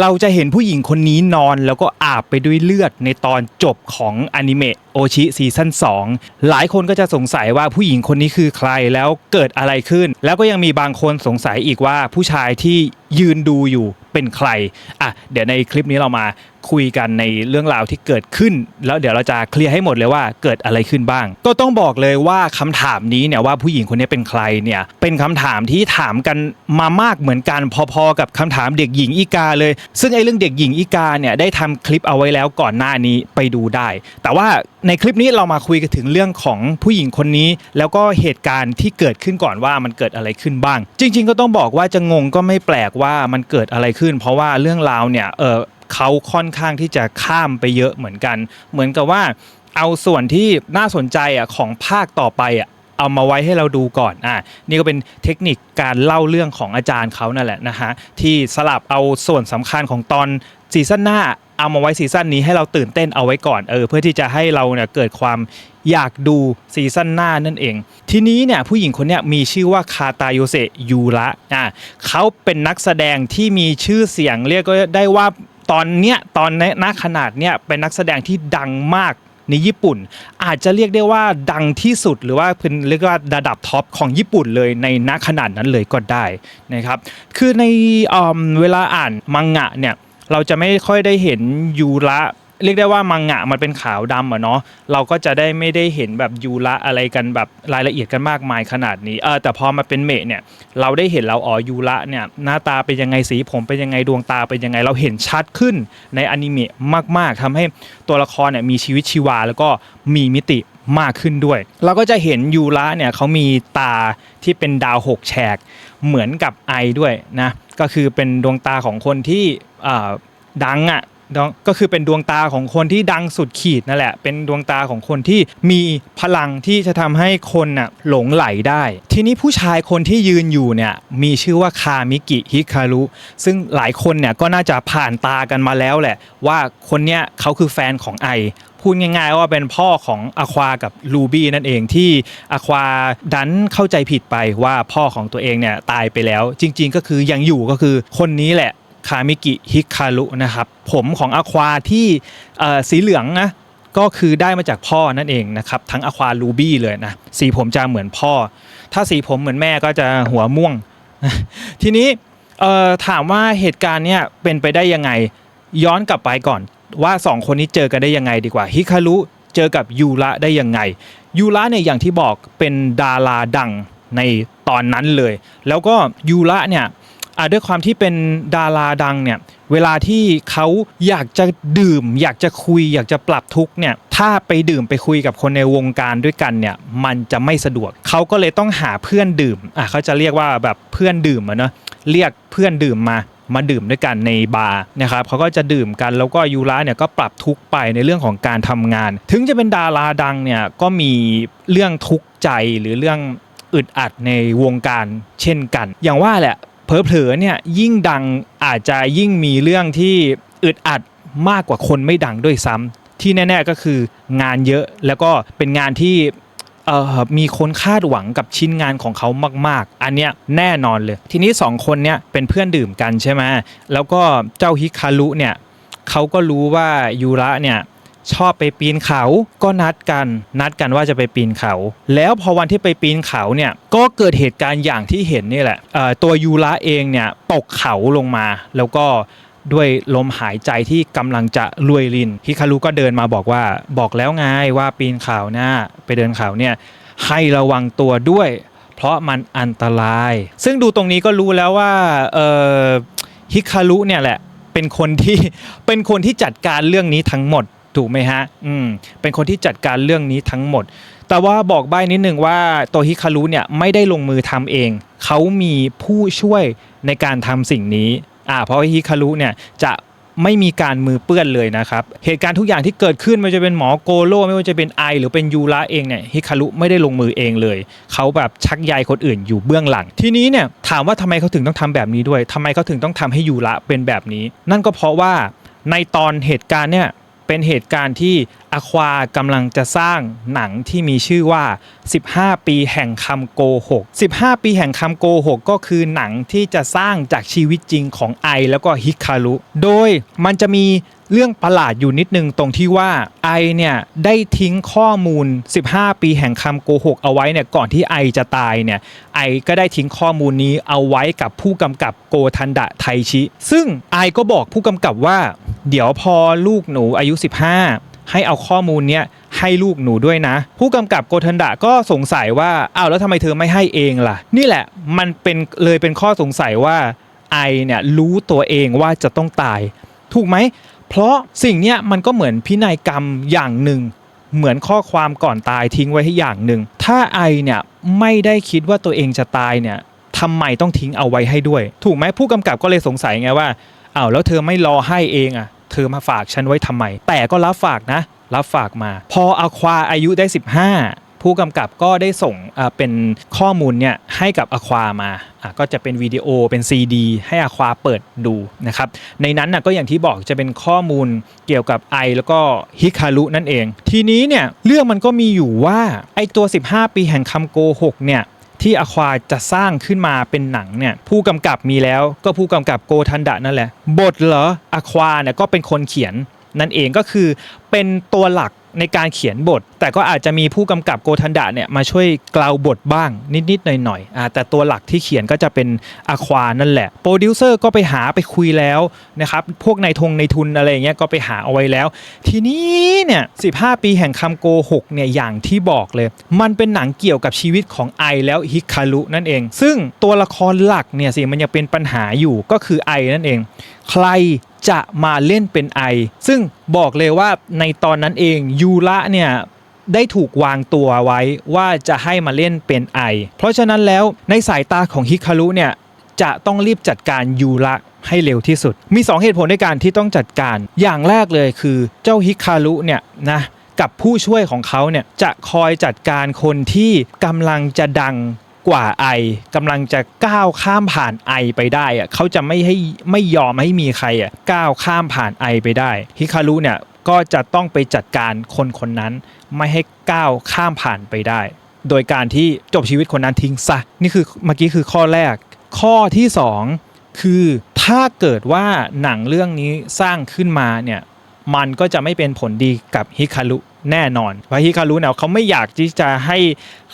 เราจะเห็นผู้หญิงคนนี้นอนแล้วก็อาบไปด้วยเลือดในตอนจบของอนิเมะโอชิซีซั่น2 หลายคนก็จะสงสัยว่าผู้หญิงคนนี้คือใครแล้วเกิดอะไรขึ้น แล้วก็ยังมีบางคนสงสัยอีกว่าผู้ชายที่ยืนดูอยู่เป็นใครอะเดี๋ยวในคลิปนี้เรามาคุยกันในเรื่องราวที่เกิดขึ้น แล้วเดี๋ยวเราจะเคลียร์ให้หมดเลยว่าเกิดอะไรขึ้นบ้าง ก็ต้องบอกเลยว่าคำถามนี้เนี่ยว่าผู้หญิงคนนี้เป็นใครเนี่ยเป็นคำถามที่ถามกันมามากเหมือนกันพอๆกับคำถามเด็กหญิงอีกาเลย ซึ่งไอ้เรื่องเด็กหญิงอีกาเนี่ยได้ทำคลิปเอาไว้แล้วก่อนหน้านี้ไปดูได้ แต่ว่า ในคลิปนี้เรามาคุยกันถึงเรื่องของผู้หญิงคนนี้ แล้วก็เหตุการณ์ที่เกิดขึ้นก่อนว่ามันเกิดอะไรขึ้นบ้าง จริง ๆ ก็ต้องบอกว่าจะงงก็ไม่แปลกว่ามันเกิดอะไรขึ้น เพราะว่าเรื่องราวเนี่ยเออเขาค่อนข้างที่จะข้ามไปเยอะเหมือนกัน เหมือนกับว่าเอาส่วนที่น่าสนใจอะของภาคต่อไปอะเอามาไว้ให้เราดูก่อนอ่านี่ก็เป็นเทคนิคการเล่าเรื่องของอาจารย์เขานั่นแหละนะฮะที่สลับเอาส่วนสำคัญของตอนซีซั่นหน้า เอามาไว้ซีซั่นนี้ให้เราตื่นเต้นเอาไว้ก่อนเออเพื่อที่จะให้เราเนี่ยเกิดความอยากดูซีซั่นหน้านั่นเอง ทีนี้เนี่ยผู้หญิงคนนี้มีชื่อว่าคาตาโยเซยูระอ่าเขาเป็นนักแสดงที่มีชื่อเสียงเรียกก็ได้ว่าตอนเนี้ยตอนณขนาดเนี้ยเป็นนักแสดงที่ดังมากในญี่ปุ่น อาจจะเรียกได้ว่าดังที่สุดหรือว่าเป็นเรียกว่าระดับท็อปของญี่ปุ่นเลยในณขนาดนั้นเลยก็ได้นะครับคือในเอิ่มเวลาอ่านมังงะเนี่ย เราจะไม่ค่อยได้เห็นยูระเรียกได้ว่ามังงะมันเป็นขาวดำอะเนาะเราก็จะได้ไม่ได้เห็นแบบยูระอะไรกันแบบรายละเอียดกันมากมายขนาดนี้เออแต่พอมาเป็นเมะเนี่ยเราได้เห็นเราอ๋อยูระเนี่ยหน้าตาเป็นยังไงสีผมเป็นยังไงดวงตาเป็นยังไง เราเห็นชัดขึ้นในอนิเมะมาก ๆทำให้ตัวละครเนี่ยมีชีวิตชีวาแล้วก็มีมิติมากขึ้นด้วย เราก็จะเห็นยูระเนี่ยเขามีตาที่เป็นดาวหกแฉกเหมือนกับไอด้วยนะ ก็คือเป็นดวงตาของคนที่ดังอะ ดวงก็คือเป็นดวงตาของคนที่ดังสุดขีดนั่นแหละ เป็นดวงตาของคนที่มีพลังที่จะทำให้คนน่ะหลงไหลได้ ทีนี้ผู้ชายคนที่ยืนอยู่เนี่ยมีชื่อว่าคามิกิฮิคารุ ซึ่งหลายคนเนี่ยก็น่าจะผ่านตากันมาแล้วแหละ ว่าคนเนี้ยเขาคือแฟนของไอพูดง่ายๆว่าเป็นพ่อของอควากับลูบี้นั่นเองที่อควาดันเข้าใจผิดไปว่าพ่อของตัวเองเนี่ยตายไปแล้ว จริง ๆ ก็คือยังอยู่ก็คือคนนี้แหละ คามิกิฮิคารุนะครับ ผมของอควาที่สีเหลืองนะก็คือได้มาจากพ่อนั่นเองนะครับ ทั้งอควาลูบี้เลยนะ สีผมจะเหมือนพ่อ ถ้าสีผมเหมือนแม่ก็จะหัวม่วง ทีนี้ถามว่าเหตุการณ์เนี่ยเป็นไปได้ยังไง ย้อนกลับไปก่อน ว่าสองคนนี้เจอกันได้ยังไงดีกว่าฮิคารุเจอกับยูระได้ยังไงยูระเนี่ยอย่างที่บอกเป็นดาราดังในตอนนั้นเลย แล้วก็ยูระเนี่ย ด้วยความที่เป็นดาราดังเนี่ยเวลาที่เขาอยากจะดื่ม อยากจะคุย อยากจะปรับทุกข์เนี่ยถ้าไปดื่มไปคุยกับคนในวงการด้วยกันเนี่ยมันจะไม่สะดวกเขาก็เลยต้องหาเพื่อนดื่มอะเขาจะเรียกว่าแบบเพื่อนดื่มอะเนาะเรียกเพื่อนดื่มมามาดื่มด้วยกันในบาร์นะครับเขาก็จะดื่มกันแล้วก็ยูระเนี่ยก็ปรับทุกข์ไปในเรื่องของการทำงาน ถึงจะเป็นดาราดังเนี่ยก็มีเรื่องทุกข์ใจหรือเรื่องอึดอัดในวงการเช่นกัน อย่างว่าแหละ เผลอๆเนี่ยยิ่งดังอาจจะยิ่งมีเรื่องที่อึดอัดมากกว่าคนไม่ดังด้วยซ้ำที่แน่ ๆก็คืองานเยอะแล้วก็เป็นงานที่เอ่อมีคนคาดหวังกับชิ้นงานของเขามาก ๆ อันเนี้ยแน่นอนเลย ทีนี้สองคนเนี้ยเป็นเพื่อนดื่มกันใช่ไหมแล้วก็เจ้าฮิคารุเนี่ยเขาก็รู้ว่ายูระเนี่ย ชอบไปปีนเขาก็นัดกัน นัดกันว่าจะไปปีนเขา แล้วพอวันที่ไปปีนเขาเนี่ยก็เกิดเหตุการณ์อย่างที่เห็นนี่แหละตัวยูระเองเนี่ยตกเขาลงมา แล้วก็ด้วยลมหายใจที่กำลังจะรวยลินฮิคารุก็เดินมาบอกว่าบอกแล้วไงว่าปีนเขาหน้าไปเดินเขาเนี่ยให้ระวังตัวด้วย เพราะมันอันตราย ซึ่งดูตรงนี้ก็รู้แล้วว่าฮิคารุเนี่ยแหละเป็นคนที่เป็นคนที่จัดการเรื่องนี้ทั้งหมด ถูกไหมฮะอืมเป็นคนที่จัดการเรื่องนี้ทั้งหมด แต่ว่าบอกใบ้นิดนึงว่าตัวฮิคารุเนี่ยไม่ได้ลงมือทำเอง เขามีผู้ช่วยในการทำสิ่งนี้อ่าเพราะว่าฮิคารุเนี่ยจะไม่มีการมือเปื้อนเลยนะครับ เหตุการณ์ทุกอย่างที่เกิดขึ้นไม่ว่าจะเป็นหมอโกโร่ไม่ว่าจะเป็นไอ หรือเป็นยูระเองเนี่ยฮิคารุไม่ได้ลงมือเองเลย เขาแบบชักใยคนอื่นอยู่เบื้องหลัง ทีนี้เนี่ยถามว่าทำไมเขาถึงต้องทำแบบนี้ด้วยทำไมเขาถึงต้องทำให้ยูระเป็นแบบนี้ นั่นก็เพราะว่าในตอนเหตุการณ์เนี่ย เป็นเหตุการณ์ที่อควากำลังจะสร้างหนังที่มีชื่อว่า 15 ปีแห่งคำโกหก 15 ปีแห่งคำโกหกก็คือหนังที่จะสร้างจากชีวิตจริงของไอแล้วก็ฮิคารุ โดยมันจะมีเรื่องประหลาดอยู่นิดนึงตรงที่ว่าไอเนี่ยได้ทิ้งข้อมูล 15 ปีแห่งคำโกหกเอาไว้เนี่ยก่อนที่ไอจะตายเนี่ยไอก็ได้ทิ้งข้อมูลนี้เอาไว้กับผู้กำกับโกทันดะไทชิ ซึ่งไอก็บอกผู้กำกับว่า เดี๋ยวพอลูกหนูอายุ 15 ให้เอาข้อมูลเนี้ยให้ลูกหนูด้วยนะ ผู้กำกับโกเทนดะก็สงสัยว่าอ้าวแล้วทำไมเธอไม่ให้เองล่ะ นี่แหละมันเป็นเลยเป็นข้อสงสัยว่าไอเนี่ยรู้ตัวเองว่าจะต้องตาย ถูกไหม เพราะสิ่งเนี้ยมันก็เหมือนพินัยกรรมอย่างหนึ่ง เหมือนข้อความก่อนตายทิ้งไว้ให้อย่างหนึ่ง ถ้าไอเนี่ยไม่ได้คิดว่าตัวเองจะตายเนี่ยทำไมต้องทิ้งเอาไว้ให้ด้วย ถูกไหมผู้กำกับก็เลยสงสัยไงว่าอ้าวแล้วเธอไม่รอให้เองอะ เธอมาฝากฉันไว้ทำไม แต่ก็รับฝากนะ รับฝากมา พออควาอายุได้ 15ผู้กำกับก็ได้ส่งเป็นข้อมูลเนี่ยให้กับอความา ก็จะเป็นวิดีโอเป็น CD ให้อควาเปิดดูนะครับ ในนั้นนะก็อย่างที่บอกจะเป็นข้อมูลเกี่ยวกับไอแล้วก็ฮิคารุนั่นเอง ทีนี้เนี่ยเรื่องมันก็มีอยู่ว่าไอตัว 15 ปีแห่งคำโกหกเนี่ย ที่อควาจะสร้างขึ้นมาเป็นหนังเนี่ยผู้กำกับมีแล้วก็ผู้กำกับโกทันดะนั่นแหละ บทเหรออควาเนี่ยก็เป็นคนเขียนนั่นเองก็คือเป็นตัวหลัก ในการเขียนบท แต่ก็อาจจะมีผู้กำกับโกทันดะเนี่ยมาช่วยกล่าวบทบ้างนิดๆหน่อยๆอ่าแต่ตัวหลักที่เขียนก็จะเป็นอควานั่นแหละโปรดิวเซอร์ก็ไปหาไปคุยแล้วนะครับพวกนายทงในายทุนอะไรเงี้ยก็ไปหาเอาไว้แล้ว ทีนี้เนี่ย15ปีแห่งคำโกหกเนี่ยอย่างที่บอกเลย มันเป็นหนังเกี่ยวกับชีวิตของไอแล้วฮิคารุนั่นเอง ซึ่งตัวละครหลักเนี่ยสิมันยังเป็นปัญหาอยู่ก็คือไอนั่นเอง ใครจะมาเล่นเป็นไอ ซึ่งบอกเลยว่าในตอนนั้นเองยูระเนี่ยได้ถูกวางตัวไว้ว่าจะให้มาเล่นเป็นไอ เพราะฉะนั้นแล้วในสายตาของฮิคารุเนี่ยจะต้องรีบจัดการยูระให้เร็วที่สุด มี 2 เหตุผลในการที่ต้องจัดการ อย่างแรกเลยคือเจ้าฮิคารุเนี่ยนะกับผู้ช่วยของเขาเนี่ยจะคอยจัดการคนที่กำลังจะดัง กว่าไอกำลังจะก้าวข้ามผ่านไอไปได้อะเขาจะไม่ให้ไม่ยอมให้มีใครอะก้าวข้ามผ่านไอไปได้ฮิคารุเนี่ยก็จะต้องไปจัดการคนคนนั้น ไม่ให้ก้าวข้ามผ่านไปได้ โดยการที่จบชีวิตคนนั้นทิ้งซะนี่คือเมื่อกี้คือข้อแรก ข้อที่ 2 คือถ้าเกิดว่าหนังเรื่องนี้สร้างขึ้นมาเนี่ยมันก็จะไม่เป็นผลดีกับฮิคารุ แน่นอนพราะฮิคารุเนี่ยเขาไม่อยากที่จะให้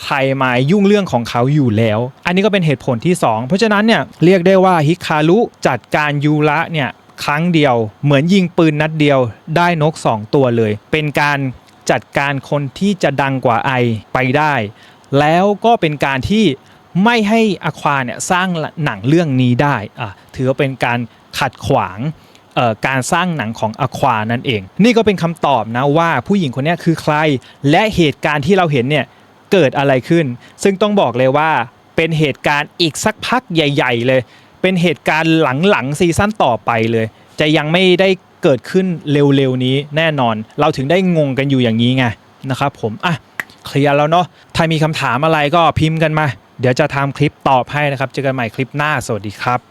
ใครมายุ่งเรื่องของเขาอยู่แล้ว อันนี้ก็เป็นเหตุผลที่ 2 เพราะฉะนั้นเนี่ยเรียกได้ว่าฮิคารุจัดการยูระเนี่ยครั้งเดียว เหมือนยิงปืนนัดเดียวได้นก 2 ตัวเลย เป็นการจัดการคนที่จะดังกว่าไอไปได้ แล้วก็เป็นการที่ไม่ให้อควาเนี่ยสร้างหนังเรื่องนี้ได้อะถือว่าเป็นการขัดขวาง การสร้างหนังของอควานั่นเอง นี่ก็เป็นคำตอบนะว่าผู้หญิงคนนี้คือใคร และเหตุการณ์ที่เราเห็นเนี่ยเกิดอะไรขึ้น ซึ่งต้องบอกเลยว่าเป็นเหตุการณ์อีกสักพักใหญ่ ๆ เลย เป็นเหตุการณ์หลังๆซีซั่นต่อไปเลย จะยังไม่ได้เกิดขึ้นเร็วๆนี้แน่นอน เราถึงได้งงกันอยู่อย่างนี้ไงนะครับผมอะเคลียร์แล้วเนาะถ้ามีคำถามอะไรก็พิมพ์กันมา เดี๋ยวจะทำคลิปตอบให้นะครับ เจอกันใหม่คลิปหน้าสวัสดีครับ